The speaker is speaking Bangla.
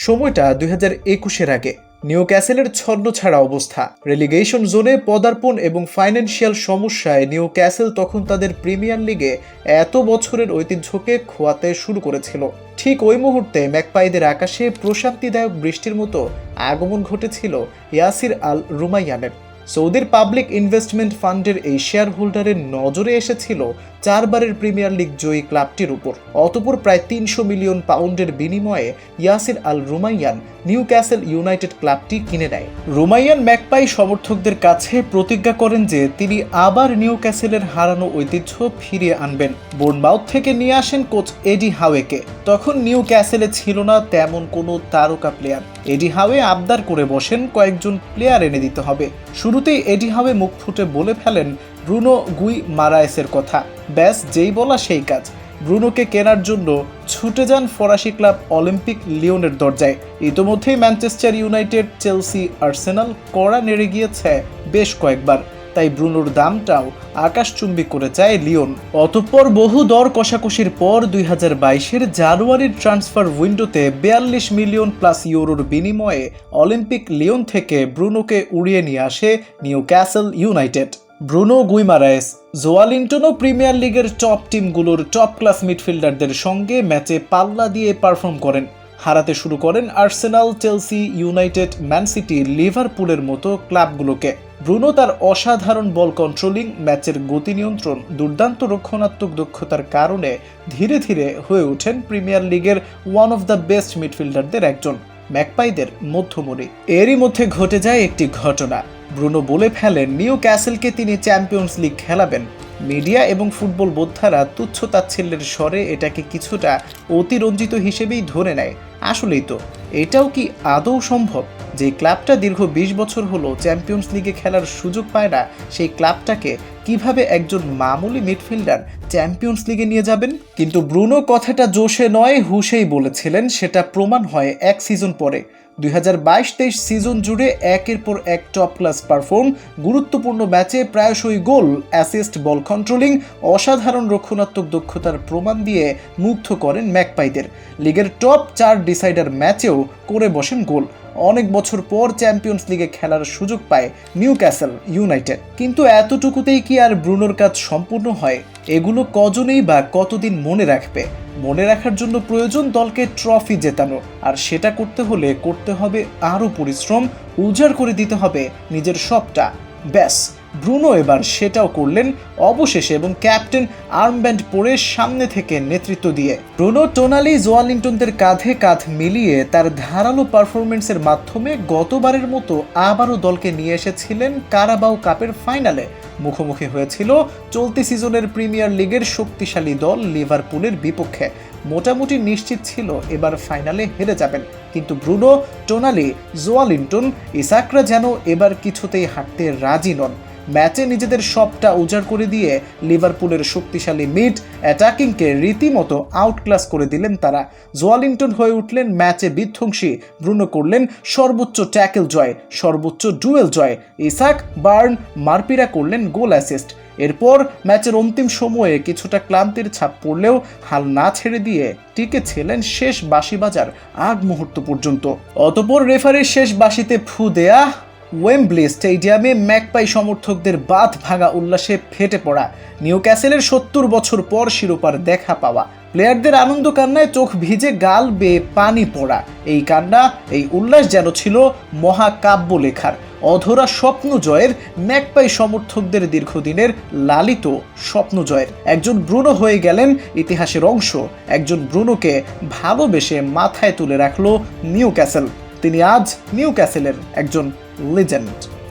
সময়টা দুই হাজার একুশের আগে। নিউ ক্যাসেলের ছন্ন ছাড়া অবস্থা। রেলিগেশন জোনে পদার্পণ এবং ফাইন্যান্সিয়াল সমস্যায় নিউ ক্যাসেল তখন তাদের প্রিমিয়ার লিগে এত বছরের ঐতিহ্যকে খোয়াতে শুরু করেছিল। ঠিক ওই মুহূর্তে ম্যাকপাইদের আকাশে প্রশান্তিদায়ক বৃষ্টির মতো আগমন ঘটেছিল ইয়াসির আল রুমাইয়ানের সৌদির পাবলিক ইনভেস্টমেন্ট ফান্ডের এই শেয়ার হোল্ডারের নজরে এসেছিল চারবারের প্রিমিয়ার লিগ জয়ী ক্লাবটির উপর। অতপর প্রায় তিনশো মিলিয়ন পাউন্ডের বিনিময়ে Yasir Al Rumayyan Newcastle United ক্লাবটি কিনে নেয়। রুমাইয়ান ম্যাকপাই সমর্থকদের কাছে প্রতিজ্ঞা করেন যে তিনি আবার নিউ ক্যাসেলের হারানো ঐতিহ্য ফিরিয়ে আনবেন। বোর্নমাউথ থেকে নিয়ে আসেন কোচ এডি হাওয়েকে। তখন নিউ ক্যাসেলে ছিল না তেমন কোনো তারকা প্লেয়ার এডি হাওয়ে আবদার করে বসেন, কয়েকজন প্লেয়ার এনে দিতে হবে। শুরুতেই এডি হাওয়ে মুখ ফুটে বলে ফেলেন, ব্রুনো গুই মারায়েসের কথা। ব্যাস, যেই বলা সেই কাজ। ব্রুনোকে কেনার জন্য ছুটে যান ফরাসি ক্লাব অলিম্পিক লিওনের দরজায়। ইতোমধ্যেই ম্যানচেস্টার ইউনাইটেড, চেলসি, আর্সেনাল কড়া নেড়ে গিয়েছে বেশ কয়েকবার। তাই ব্রুনোর দামটাও আকাশচুম্বী করে চায় লিওন। অতঃপর বহু দর কষাকষির পর দুই হাজার বাইশের জানুয়ারির ট্রান্সফার উইন্ডোতে বিয়াল্লিশ মিলিয়ন প্লাস ইউরোর বিনিময়ে অলিম্পিক লিওন থেকে ব্রুনোকে উড়িয়ে নিয়ে আসে Newcastle United. Bruno Guimaraes জোয়ালিন্টনও প্রিমিয়ার লিগের টপ টিমগুলোর টপ ক্লাস মিডফিল্ডারদের সঙ্গে ম্যাচে পাল্লা দিয়ে পারফর্ম করেন। হারাতে শুরু করেন Arsenal, Chelsea, United, Man City, লিভারপুলের মতো ক্লাবগুলোকে। ব্রুনো তার অসাধারণ বল কন্ট্রোলিং ম্যাচের গতি নিয়ন্ত্রণ, দুর্দান্ত রক্ষণাত্মক দক্ষতার কারণে ধীরে ধীরে হয়ে ওঠেন প্রিমিয়ার লিগের ওয়ান অফ দ্য বেস্ট মিডফিল্ডারদের একজন, ম্যাকপাইদের মধ্যমণি। এরই মধ্যে ঘটে যায় একটি ঘটনা। ব্রুনো বলে ফেলেন নিউ ক্যাসেলকে তিনি চ্যাম্পিয়ন্স লিগ খেলাবেন। মিডিয়া এবং ফুটবল বোদ্ধারা তুচ্ছ তাচ্ছিল্যের স্বরে এটাকে কিছুটা অতিরঞ্জিত হিসেবেই ধরে নেয়। আসলেই তো এটাও কি আদৌ সম্ভব যে ক্লাবটা দীর্ঘ বিশ বছর হলো চ্যাম্পিয়ন্স লিগে খেলার সুযোগ পায় না সেই ক্লাবটাকে কীভাবে একজন মামুলি মিডফিল্ডার চ্যাম্পিয়ন্স লিগে নিয়ে যাবেন? কিন্তু ব্রুনো কথাটা জোশে নয়, হুশেই বলেছিলেন, সেটা প্রমাণ হয় এক সিজন পরে। দুই হাজার বাইশ তেইশ সিজন জুড়ে একের পর এক টপ ক্লাস পারফর্ম, গুরুত্বপূর্ণ ম্যাচে প্রায়শই গোল, অ্যাসিস্ট, বল কন্ট্রোলিং, অসাধারণ রক্ষণাত্মক দক্ষতার প্রমাণ দিয়ে মুগ্ধ করেন ম্যাকপাইদের। লিগের টপ চার ডিসাইডার ম্যাচেও করে বসেন গোল। অনেক বছর পর চ্যাম্পিয়ন্স লিগে খেলার সুযোগ পায় নিউ ক্যাসেল ইউনাইটেড। কিন্তু এতটুকুতেই কি আর ব্রুনোর কাজ সম্পূর্ণ হয়? এগুলো কজনেই বা কতদিন মনে রাখবে? মনে রাখার জন্য প্রয়োজন দলকে ট্রফি জেতানো। আর সেটা করতে হলে করতে হবে আরও পরিশ্রম, উজাড় করে দিতে হবে নিজের সবটা। ব্যাস। ব্রুনো এবার সেটাও করলেন অবশেষে এবং ক্যাপ্টেন আর্মব্যান্ড পরে সামনে থেকে নেতৃত্ব দিয়ে। ব্রুনো, টোনালি, জোয়ালিংটনদের কাঁধে কাঁধ মিলিয়ে তার ধারালো পারফরমেন্সের মাধ্যমে গতবারের মতো আবারও দলকে নিয়ে এসেছিলেন কারাবাও কাপের ফাইনালে। মুখোমুখি হয়েছিল চলতি সিজনের প্রিমিয়ার লিগের শক্তিশালী দল লিভারপুলের বিপক্ষে। মোটামুটি নিশ্চিত ছিল এবার ফাইনালে হেরে যাবেন। কিন্তু ব্রুনো, টোনালি জোয়ালিন্টন ইসাকরা যেন এবার কিছুতেই হাঁটতে রাজি নন। ম্যাচে নিজেদের সবটা উজাড় করে দিয়ে লিভারপুলের শক্তিশালী মিড অ্যাটাকিংকে রীতিমতো আউটক্লাস করে দিলেন তারা। জোয়ালিংটন হয়ে উঠলেন ম্যাচে বিধ্বংসী। ব্রুনো করলেন সর্বোচ্চ ট্যাকেল জয়, সর্বোচ্চ ডুয়েল জয়। ইসাক, বার্ন, মারপিরা করলেন গোল অ্যাসিস্ট। এরপর ম্যাচের অন্তিম সময়ে কিছুটা ক্লান্তির ছাপ পড়লেও হাল না ছেড়ে দিয়ে টিকে ছিলেন শেষ বাঁশি বাজার আগ মুহূর্ত পর্যন্ত। অতপর রেফারির শেষ বাঁশিতে ফু দেয়া ওয়েম্বলি স্টেডিয়ামে ম্যাকপাই সমর্থকদের বাঁধ ভাঙা উল্লাসে ফেটে পড়া। নিউ ক্যাসেলের সত্তর বছর পর শিরোপার দেখা পাওয়া। প্লেয়ারদের আনন্দ কান্নায় চোখ ভিজে গাল বেয়ে পানি পড়া। এই কান্না, এই উল্লাস যেন ছিল মহাকাব্য লেখার। অধরা স্বপ্ন জয়ের ম্যাকপাই সমর্থকদের দীর্ঘদিনের লালিত স্বপ্ন জয়ের। একজন ব্রুনো হয়ে গেলেন ইতিহাসের অংশ। একজন ব্রুনোকে ভালোবেসে মাথায় তুলে রাখল নিউ ক্যাসেল তিনি আজ নিউ ক্যাসেলের একজন লিজেন্ড